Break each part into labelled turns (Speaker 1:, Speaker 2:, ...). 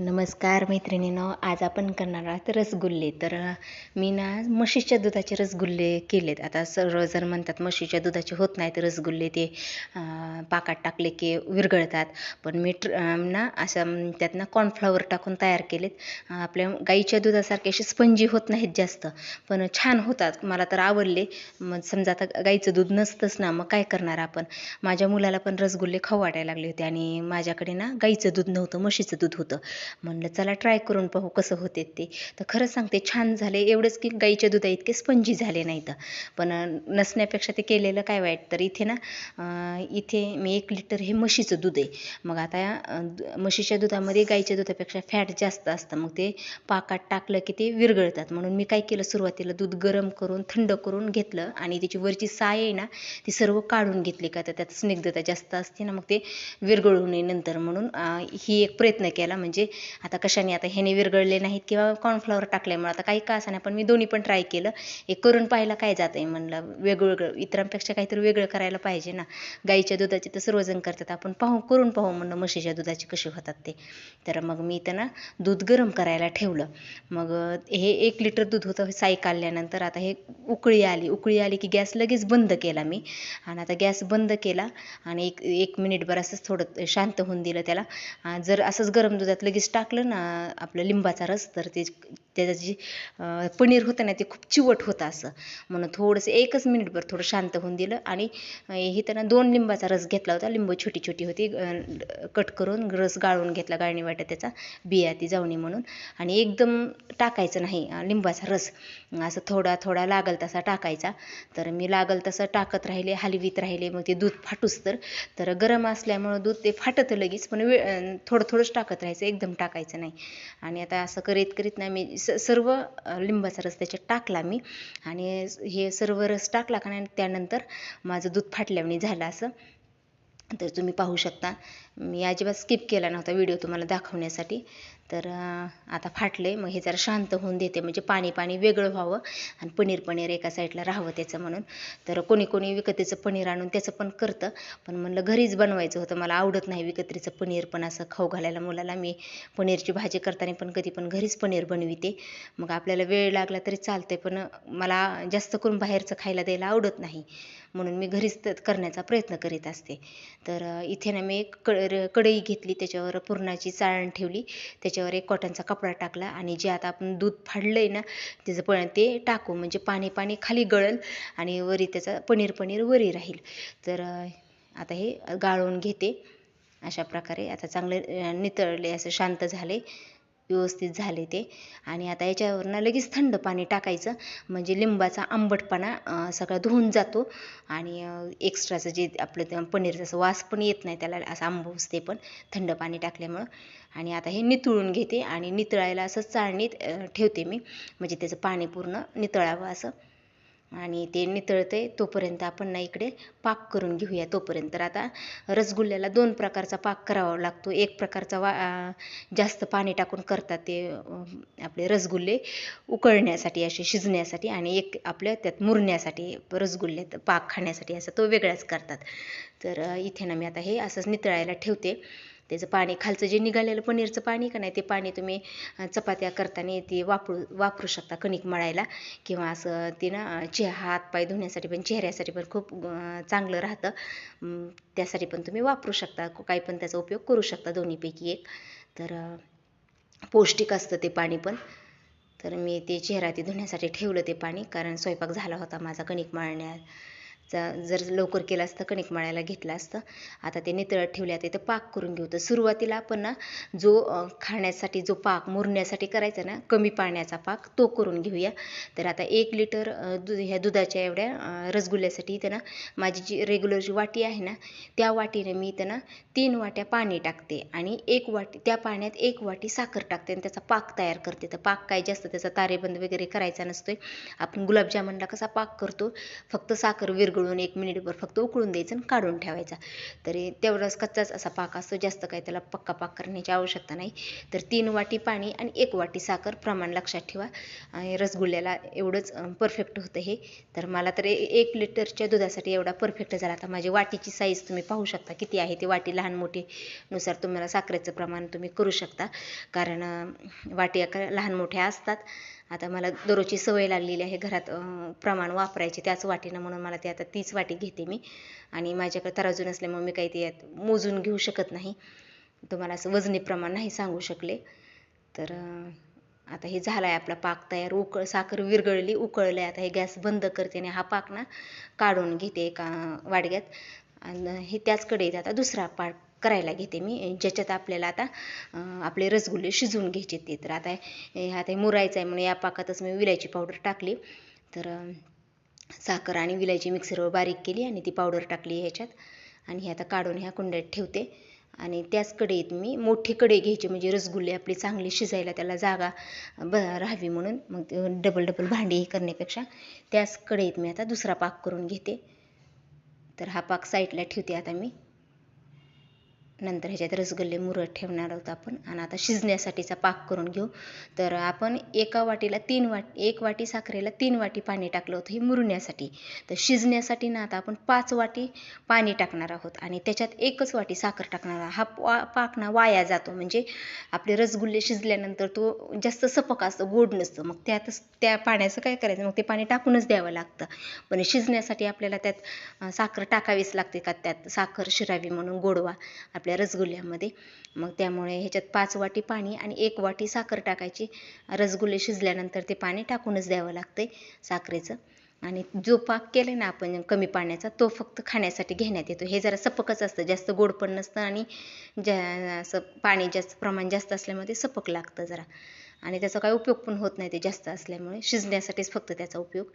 Speaker 1: नमस्कार मैत्रिणीनं आज आपण करणार आहोत रसगुल्ले. तर मी ना म्हशीच्या दुधाचे रसगुल्ले केलेत. आता सर्वजण म्हणतात म्हशीच्या दुधाचे होत नाहीत रसगुल्ले ते पाकात टाकले की विरघळतात. पण मी ट्र ना असं त्यात ना कॉर्नफ्लॉवर टाकून तयार केलेत. आपल्या गाईच्या दुधासारखे असे स्पंजी होत नाहीत जास्त. पण छान होतात. मला तर आवडले. मग समजा आता गाईचं दूध नसतंच ना मग काय करणार आपण? माझ्या मुलाला पण रसगुल्ले खाऊ वाटायला लागले होते आणि माझ्याकडे ना गाईचं दूध नव्हतं म्हशीचं दूध होतं. म्हणलं चला ट्राय करून पाहू कसं होते ते. तर खरं सांगते छान झाले. एवढंच की गाईच्या दुधा इतके स्पंजी झाले नाही तर पण नसण्यापेक्षा ते केलेलं काय वाईट? तर इथे ना इथे मी एक लिटर हे म्हशीचं दूध आहे. मग आता म्हशीच्या दुधामध्ये गाईच्या दुधापेक्षा फॅट जास्त असतं. मग ते पाकात टाकलं की ते विरघळतात. म्हणून मी काय केलं सुरुवातीला दूध गरम करून थंड करून घेतलं आणि त्याची वरची साय आहे ना ती सर्व काढून घेतली का तर त्यात स्निग्धता जास्त असते ना मग ते विरघळू नये नंतर. म्हणून ही एक प्रयत्न केला. म्हणजे आता कशाने आता ह्याने विरघळले नाहीत किंवा कॉर्नफ्लॉवर टाकल्यामुळे आता काही का असं नाही पण मी दोन्ही पण ट्राय केलं. एक करून पाहायला काय जात आहे म्हणलं वेगवेगळं इतरांपेक्षा काहीतरी वेगळं करायला पाहिजे ना. गाईच्या दुधाचे तर सर्वजण करतात. आपण पाहू करून पाहू म्हणलं म्हशीच्या दुधाचे कसे होतात ते. तर मग मी त्यांना दूध गरम करायला ठेवलं. मग हे एक लिटर दूध होतं साई काढल्यानंतर आता हे उकळी आली. उकळी आली की गॅस लगेच बंद केला मी. आणि आता गॅस बंद केला आणि एक एक मिनिटभर असंच थोडं शांत होऊन दिलं त्याला. जर असंच गरम दुधात लगेच टाकलं ना आपलं लिंबाचा रस तर ते त्याचं जे पनीर होतं ना ते खूप चिवट होतं असं. म्हणून थोडंसं एकच मिनिटभर थोडं शांत होऊन दिलं आणि हे त्यांना दोन लिंबाचा रस घेतला होता. लिंबू छोटी छोटी होती कट करून रस गाळून घेतला गाळणी वाटत त्याचा बिया ती जावणी म्हणून. आणि एकदम टाकायचं नाही लिंबाचा रस. असं थोडा थोडा लागल तसा टाकायचा. तर मी लागल तसं टाकत राहिले हलवीत राहिले मग ते दूध फाटूस तर. तर गरम असल्यामुळं दूध ते फाटतं लगेच पण वेळ थोडं थोडंच टाकत राहायचं एकदम टाकायचं नाही. आणि आता असं करीत करीत ना मी स सर्व लिंबाचा रस त्याच्यात टाकला मी. आणि हे सर्व रस टाकला का नाही त्यानंतर माझं दूध फाटल्याने झालं असं. तर तुम्ही पाहू शकता. मी अजिबात स्किप केला नव्हता व्हिडिओ तुम्हाला दाखवण्यासाठी. तर आता आता आहे मग हे जरा शांत होऊन देते. म्हणजे पाणी पाणी वेगळं व्हावं आणि पनीर पनीर एका साईडला राहावं त्याचं म्हणून. तर कोणी कोणी विकत्रीचं पनीर आणून त्याचं पण करतं. पण म्हणलं घरीच बनवायचं होतं. मला आवडत नाही विकत्रीचं पनीर पण असं खाऊ घालायला मुलाला मी पनीरची भाजी करताना पण कधी पण घरीच पनीर बनविते. मग आपल्याला वेळ लागला तरी चालते पण मला जास्त करून बाहेरचं खायला द्यायला आवडत नाही. म्हणून मी घरीच करण्याचा प्रयत्न करीत असते. तर इथे ना मी एक कड कढई घेतली. त्याच्यावर पुरणाची चाळण ठेवली. त्याच्या त्याच्यावर एक कॉटनचा कपडा टाकला आणि जे आता आपण दूध फाडलं आहे ना त्याचं पण ते टाकू. म्हणजे पाणी पाणी खाली गळल आणि वरी त्याचा पनीर पनीर वरी राहील. तर आता हे गाळून घेते. अशा प्रकारे आता चांगले नितळले असं शांत झाले. व्यवस्थित झाले ते. आणि आता याच्यावरनं लगेच थंड पाणी टाकायचं. म्हणजे लिंबाचा आंबटपणा सगळा धुवून जातो. आणि एक्स्ट्राचं जे आपलं ते पनीरचं असं वास पण येत नाही त्याला असं आंबूस पण थंड पाणी टाकल्यामुळं. आणि आता हे नितळून घेते आणि नितळायला असं चाळणीत ठेवते मी. म्हणजे त्याचं पाणी पूर्ण नितळावं असं. आणि ते नितळते तोपर्यंत आपण ना इकडे पाक करून घेऊया तोपर्यंत. तर आता रसगुल्ल्याला दोन प्रकारचा पाक करावा लागतो. एक प्रकारचा वा जास्त पाणी टाकून करतात ते आपले रसगुल्ले उकळण्यासाठी असे शिजण्यासाठी आणि एक आपल्या त्यात मुरण्यासाठी रसगुल्ल्यात पाक खाण्यासाठी असं तो वेगळाच करतात. तर इथे ना मी आता हे असंच नितळायला ठेवते. त्याचं पाणी खालचं जे निघालेलं पनीरचं पाणी का नाही ते पाणी तुम्ही चपात्या करताना ते वापरू वापरू शकता कणिक मळायला. किंवा असं ते ना चे हात पाय धुण्यासाठी पण चेहऱ्यासाठी पण खूप चांगलं राहतं. त्यासाठी पण तुम्ही वापरू शकता. काही पण त्याचा उपयोग करू शकता दोन्हीपैकी एक. तर पौष्टिक असतं ते पाणी पण. तर मी ते चेहरा ते धुण्यासाठी ठेवलं ते पाणी. कारण स्वयंपाक झाला होता माझा कणिक मळण्यात. चा जर लवकर केलं असतं कणिक मळायला घेतलं असतं आता ते नितळत ठेवले आता इथं पाक करून घेऊ. तर सुरुवातीला आपण ना जो खाण्यासाठी जो पाक मुरण्यासाठी करायचा ना कमी पाण्याचा पाक तो करून घेऊया. तर आता एक लिटर दु ह्या दुधाच्या एवढ्या रसगुल्ल्यासाठी इथं ना माझी जी रेग्युलरची वाटी आहे ना त्या वाटीने मी इथं ना तीन वाट्या पाणी टाकते आणि एक वाटी त्या पाण्यात एक वाटी साखर टाकते आणि त्याचा पाक तयार करते. तर पाक काय जास्त त्याचा तारेबंद वगैरे करायचा नसतोय. आपण गुलाबजामुनला कसा पाक करतो फक्त साखर विरघळून उकळून एक मिनिटभर फक्त उकळून द्यायचं आणि काढून ठेवायचा. तरी तेवढाच कच्चाच असा पाक असतो जास्त काही त्याला पक्का पाक करण्याची आवश्यकता नाही. तर तीन वाटी पाणी आणि एक वाटी साखर प्रमाण लक्षात ठेवा. आणि रसगुल्ल्याला एवढंच परफेक्ट होतं हे. तर मला तर एक लिटरच्या दुधासाठी एवढा परफेक्ट झाला. आता माझी वाटीची साईज तुम्ही पाहू शकता. किती आहे ती वाटी? लहान मोठी नुसार तुम्हाला साखरेचं प्रमाण तुम्ही करू शकता. कारण वाटी लहान मोठ्या असतात. आता मला दररोजची सवय लागलेली आहे घरात प्रमाण वापरायची त्याच वाटीनं म्हणून मला ते आता तीच वाटी घेते मी. आणि माझ्याकडे तराजू नसल्यामुळे मी काही ते मोजून घेऊ शकत नाही. तुम्हाला असं वजनी प्रमाण नाही सांगू शकले. तर आता हे झालं आहे आपला पाक तयार उकळ साखर विरघळली उकळलं आहे आता हे गॅस बंद करते आणि हा पाक ना काढून घेते एका वाडग्यात. आणि हे त्याच कढईत आता दुसरा पाक करायला घेते मी. ज्याच्यात आपल्याला आता आपले रसगुल्ले शिजवून घ्यायचे ते तर आता हे आता हे मुरायचं आहे म्हणून या पाकातच मी विलायची पावडर टाकली. तर साखर आणि विलायची मिक्सरवर बारीक केली आणि ती पावडर टाकली ह्याच्यात. आणि हे आता काढून ह्या कुंड्यात ठेवते. आणि त्याच कढईत मी मोठी कढई घ्यायची म्हणजे रसगुल्ले आपली चांगली शिजायला त्याला जागा ब राहावी म्हणून. मग डबल डबल भांडी हे करण्यापेक्षा त्याच कढईत मी आता दुसरा पाक करून घेते. तर हा पाक साईडला ठेवते आता मी. नंतर ह्याच्यात रसगुल्ले मुरत ठेवणार आहोत आपण. आणि आता शिजण्यासाठीचा पाक करून घेऊ. तर आपण एका वाटीला तीन वाट एक वाटी साखरेला तीन वाटी पाणी टाकलं होतं हे मुरण्यासाठी. तर शिजण्यासाठी ना आता आपण पाच वाटी पाणी टाकणार आहोत. आणि त्याच्यात एकच वाटी साखर टाकणार आहोत. हा पा पाक ना वाया जातो. म्हणजे आपले रसगुल्ले शिजल्यानंतर तो जास्त सपक असतं गोड नसतं. मग त्यातच त्या पाण्याचं काय करायचं? मग ते पाणी टाकूनच द्यावं लागतं. पण शिजण्यासाठी आपल्याला त्यात साखर टाकावीच लागते का? त्यात साखर शिरावी म्हणून गोडवा आपल्या रसगुल्ल्यामध्ये. मग त्यामुळे ह्याच्यात पाच वाटी पाणी आणि एक वाटी साखर टाकायची. रसगुल्ले शिजल्यानंतर ते पाणी टाकूनच द्यावं लागतंय साखरेचं. आणि जो पाक केला ना आपण कमी पाण्याचा तो फक्त खाण्यासाठी घेण्यात येतो. हे जरा सपकच असतं. जास्त गोड पण नसतं आणि जा असं पाणी जास्त प्रमाण जास्त असल्यामुळे ते सपक लागतं जरा. आणि त्याचा काही उपयोग पण होत नाही ते जास्त असल्यामुळे. शिजण्यासाठीच फक्त त्याचा उपयोग.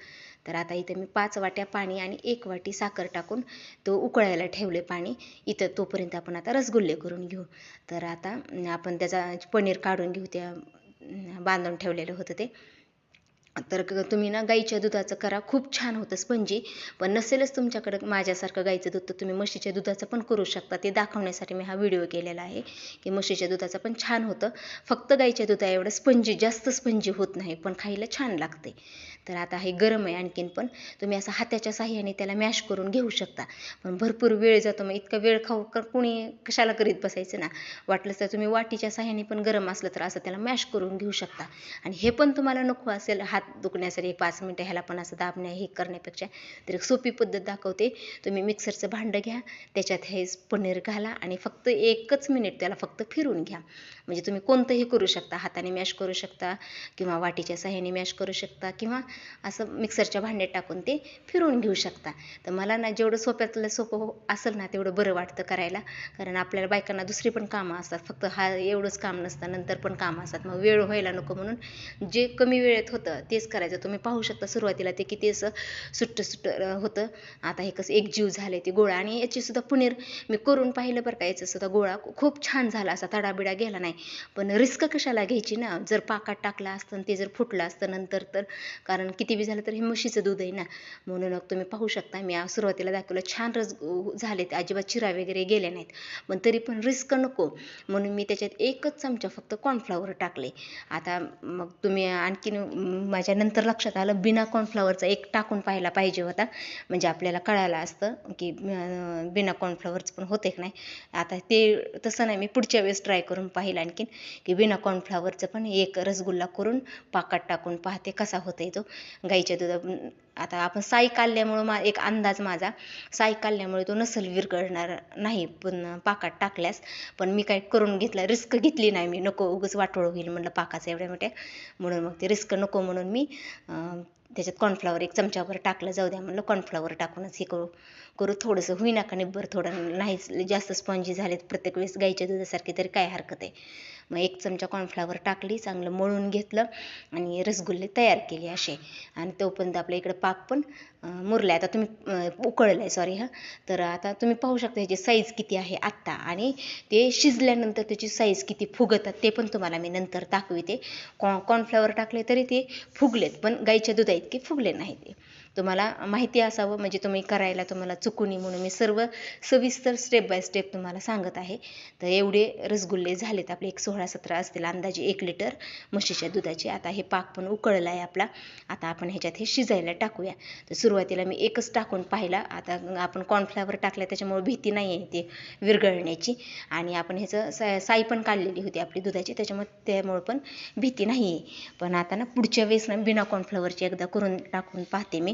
Speaker 1: तर आता इथं मी पाच वाट्या पाणी आणि एक वाटी साखर टाकून तो उकळायला ठेवले पाणी. इथं तोपर्यंत आपण आता रसगुल्ले करून घेऊ. तर आता आपण त्याचा पनीर काढून घेऊ. त्या बांधून ठेवलेलं होतं ते. तर तुम्ही ना गाईच्या दुधाचं करा. खूप छान होतं स्पंजी. पण नसेलच तुमच्याकडं माझ्यासारखं गाईचं दूध तर तुम्ही म्हशीच्या दुधाचं पण करू शकता. ते दाखवण्यासाठी मी हा व्हिडिओ केलेला आहे की म्हशीच्या दुधाचं पण छान होतं. फक्त गाईच्या दुधा एवढं स्पंजी जास्त स्पंजी होत नाही पण खायला छान लागते. तर आता हे गरम आहे आणखीन पण. तुम्ही असं हाताच्या साह्याने त्याला मॅश करून घेऊ शकता. पण भरपूर वेळ जातो मग इतका वेळ खाऊ कर कुणी कशाला करीत बसायचं ना? वाटलंच तर तुम्ही वाटीच्या साह्याने पण गरम असलं तर असं त्याला मॅश करून घेऊ शकता. आणि हे पण तुम्हाला नको असेल हात दुखण्यासाठी पाच मिनटं ह्याला पण असं दाबण्या हे करण्यापेक्षा. तर एक सोपी पद्धत दाखवते. तुम्ही मिक्सरचं भांडं घ्या त्याच्यात हे पनीर घाला आणि फक्त एकच मिनिट त्याला फक्त फिरून घ्या. म्हणजे तुम्ही कोणतंही करू शकता हाताने मॅश करू शकता किंवा वाटीच्या साह्याने मॅश करू शकता किंवा असं मिक्सरच्या भांड्यात टाकून ते फिरून घेऊ शकता. तर मला ना जेवढं सोप्यातलं सोपं हो- असेल ना तेवढं बरं वाटतं करायला. कारण आपल्याला बायकांना दुसरी पण कामं असतात. फक्त हा एवढंच काम नसतं नंतर पण कामं असतात. मग वेळ व्हायला नको म्हणून जे कमी वेळेत होतं तेच करायचं. तुम्ही पाहू शकता सुरुवातीला ते किती असं सुट्ट सुट्ट होतं. आता हे कसं एकजीव झाले ते गोळा. आणि याची सुद्धा पनीर मी करून पाहिलं बरं का याचासुद्धा गोळा. खूप छान झाला असा तडाबिडा गेला नाही. पण रिस्क कशाला घ्यायची ना? जर पाकात टाकला असतं आणि ते जर फुटलं असतं नंतर तर. कारण किती बी झालं तर हे म्हशीचं दूध आहे ना? म्हणून मग तुम्ही पाहू शकता. मी सुरुवातीला दाखवलं छान रस झालेत. अजिबात चिरा वगैरे गेले नाहीत. पण तरी पण रिस्क नको. म्हणून मी त्याच्यात एकच चमचा फक्त कॉर्नफ्लॉवर टाकले. आता मग तुम्ही आणखीन माझ्या माझ्या नंतर लक्षात आलं बिना कॉर्नफ्लॉवरचा एक टाकून पाहायला पाहिजे होता. म्हणजे आपल्याला कळायला असतं की बिना कॉर्नफ्लॉवरचं पण होते की नाही. आता ते तसं नाही. मी पुढच्या वेळेस ट्राय करून पाहिलं आणखीन की बिना कॉर्नफ्लॉवरचं पण एक रसगुल्ला करून पाकात टाकून पाहते कसा होतोय तो. गाईच्या दुधा आता आपण साई काढल्यामुळं मा एक अंदाज माझा. साई काढल्यामुळे तो नसल विरघळणार नाही पण पाकात टाकल्यास. पण मी काय करून घेतला रिस्क घेतली नाही मी. नको उगच वाटोळ होईल म्हणलं पाकाचं एवढ्या मोठ्या. म्हणून मग ते रिस्क नको म्हणून मी त्याच्यात कॉर्नफ्लॉवर एक चमच्यावर टाकलं. जाऊ द्या म्हणलं कॉर्नफ्लॉवर टाकूनच हे करू. करू थोडंसं. होईना का निब्बर थोडं नाहीच जास्त स्पॉन्जी झालेत प्रत्येक वेळेस गाईच्या दुधासारखे तरी काय हरकत आहे? मग एक चमचा कॉर्नफ्लॉवर टाकली चांगलं मळून घेतलं आणि रसगुल्ले तयार केले असे. आणि तोपर्यंत आपल्या इकडं पाक पण मुरलं मुरला आता तुम्ही उकळलं आहे सॉरी हां. तर आता तुम्ही पाहू शकता ह्याची साईज किती आहे आत्ता. आणि ते शिजल्यानंतर त्याची साईज किती फुगतात ते पण तुम्हाला मी नंतर दाखविते. कॉ कॉर्नफ्लॉवर टाकले तरी ते फुगलेत पण गाईच्या दुधा इतके फुगले नाही ते. तुम्हाला माहिती असावं म्हणजे तुम्ही करायला तुम्हाला चुकू नये म्हणून मी सर्व सविस्तर स्टेप बाय स्टेप तुम्हाला सांगत आहे. तर एवढे रसगुल्ले झालेत आपले एक सोळा सतरा असतील अंदाजे एक लिटर म्हशीच्या दुधाचे. आता हे पाक पण उकळला आहे आपला. आता आपण ह्याच्यात हे शिजायला टाकूया. तर सुरुवातीला मी एकच टाकून पाहिला. आता आपण कॉर्नफ्लावर टाकलं त्याच्यामुळे भीती नाही आहे ते विरघळण्याची. आणि आपण ह्याचं सा साई पण काढलेली होती आपली दुधाची त्याच्यामुळे त्यामुळे पण भीती नाही आहे. पण आता ना पुढच्या वेळेस ना बिना कॉर्नफ्लावरची एकदा करून टाकून पाहते मी.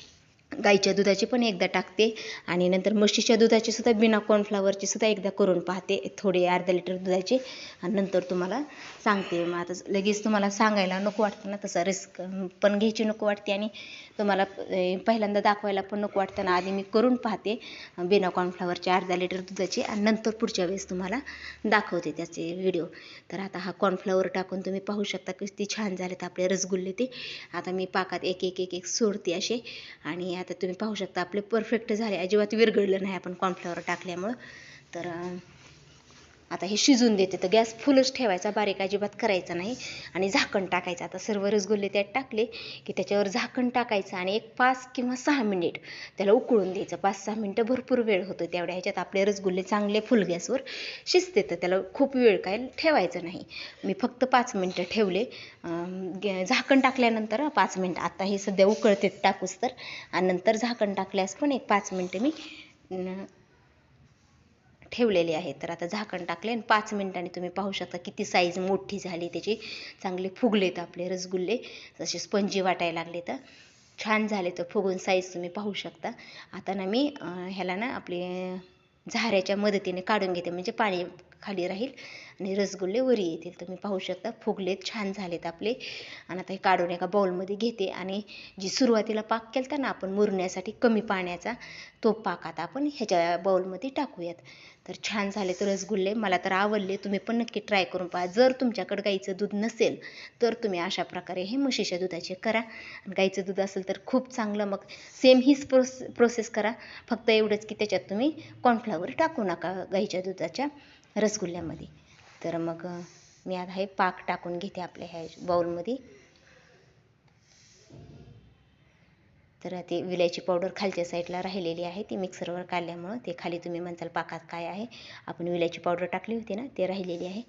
Speaker 1: गाईच्या दुधाची पण एकदा टाकते आणि नंतर म्हशीच्या दुधाची सुद्धा बिना कॉर्नफ्लावरची सुद्धा एकदा करून पाहते. थोडे अर्धा लिटर दुधाचे. आणि नंतर तुम्हाला सांगते. मग आता लगेच तुम्हाला सांगायला नको वाटतं ना तसा. रिस्क पण घ्यायची नको वाटते आणि तुम्हाला पहिल्यांदा दाखवायला पण नको वाटतं ना. आधी मी करून पाहते बिना कॉर्नफ्लावरची अर्धा लिटर दुधाची. आणि नंतर पुढच्या वेळेस तुम्हाला दाखवते त्याचे व्हिडिओ तर आता हा कॉर्नफ्लावर टाकून तुम्ही पाहू शकता किती छान झालेत आपले रसगुल्ले ते. आता मी पाकात एक एक एक एक सोडते असे. आणि आता तुम्ही पाहू शकता आपले परफेक्ट झाले. अजिबात विरघळलं नाही आपण कॉर्नफ्लॉवर टाकल्यामुळं. तर आता हे शिजून देते. तर गॅस फुलच ठेवायचा बारीक अजिबात करायचा नाही. आणि झाकण टाकायचं. आता सर्व रसगुल्ले त्यात टाकले की त्याच्यावर झाकण टाकायचं आणि एक पाच किंवा सहा मिनिट त्याला उकळून द्यायचं. पाच सहा मिनटं भरपूर वेळ होतो तेवढ्या ह्याच्यात. आपले रसगुल्ले चांगले फुल गॅसवर शिजते. तर त्याला खूप वेळ काय ठेवायचं नाही. मी फक्त पाच मिनटं ठेवले. झाकण टाकल्यानंतर पाच मिनटं. आता हे सध्या उकळते टाकूस तर. आणि नंतर झाकण टाकल्यास पण एक पाच मिनटं मी ठेवलेले आहे तर आता झाकण टाकले आणि पाच मिनिटांनी तुम्ही पाहू शकता किती साईज मोठी झाली त्याची. चांगले फुगलेत आपले रसगुल्ले जसे स्पंजी वाटायला लागले तर छान झाले तर फुगून साईज तुम्ही पाहू शकता. आता ना मी ह्याला ना आपले झाऱ्याच्या मदतीने काढून घेते. म्हणजे पाणी खाली राहील आणि रसगुल्ले वरी येतील. तुम्ही पाहू शकता फुगलेत छान झालेत आपले. आणि आता हे काढून एका बाउलमध्ये घेते. आणि जी सुरुवातीला पाक केला ना आपण मुरण्यासाठी कमी पाण्याचा तो पाक आता आपण ह्याच्या बाउलमध्ये टाकूयात. तर छान झाले तर रसगुल्ले. मला तर आवडले. तुम्ही पण नक्की ट्राय करून पहा. जर तुमच्याकडे गाईचं दूध नसेल तर तुम्ही अशा प्रकारे हे म्हशीच्या दुधाचे करा. आणि गाईचं दूध असेल तर खूप चांगलं. मग सेम हीच प्रोस प्रोसेस करा. फक्त एवढंच की त्याच्यात तुम्ही कॉर्नफ्लावर टाकू नका गाईच्या दुधाच्या रसगुल्ल्यामध्ये. तर मग मी आता हे पाक टाकून घेते आपल्या ह्या बाऊलमध्ये तर ती विलायची पावडर खालच्या साईडला राहिलेली आहे. ती मिक्सरवर काढल्यामुळं ते खाली तुम्ही म्हणताल पाकात काय आहे? आपण विलायची पावडर टाकली होती ना ते राहिलेली आहे.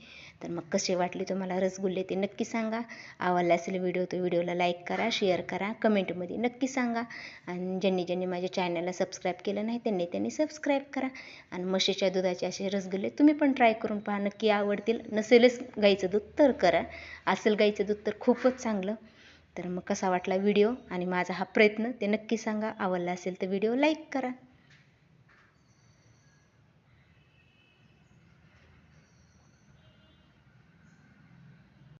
Speaker 1: तर मग कसे वाटले तुम्हाला रसगुल्ले ते नक्की सांगा. आवडला असेल व्हिडिओ तो व्हिडिओला लाईक करा शेअर करा कमेंटमध्ये नक्की सांगा. आणि ज्यांनी ज्यांनी माझ्या चॅनलला सबस्क्राईब केलं नाही त्यांनी त्यांनी सबस्क्राईब करा. आणि म्हशीच्या दुधाचे असे रसगुल्ले तुम्ही पण ट्राय करून पहा नक्की आवडतील. नसेलच गाईचं दूध तर करा. असेल गाईचं दूध तर खूपच चांगलं. तर मग कसा वाटला व्हिडिओ आणि माझा हा प्रयत्न ते नक्की सांगा. आवडला असेल तर व्हिडिओ लाईक करा.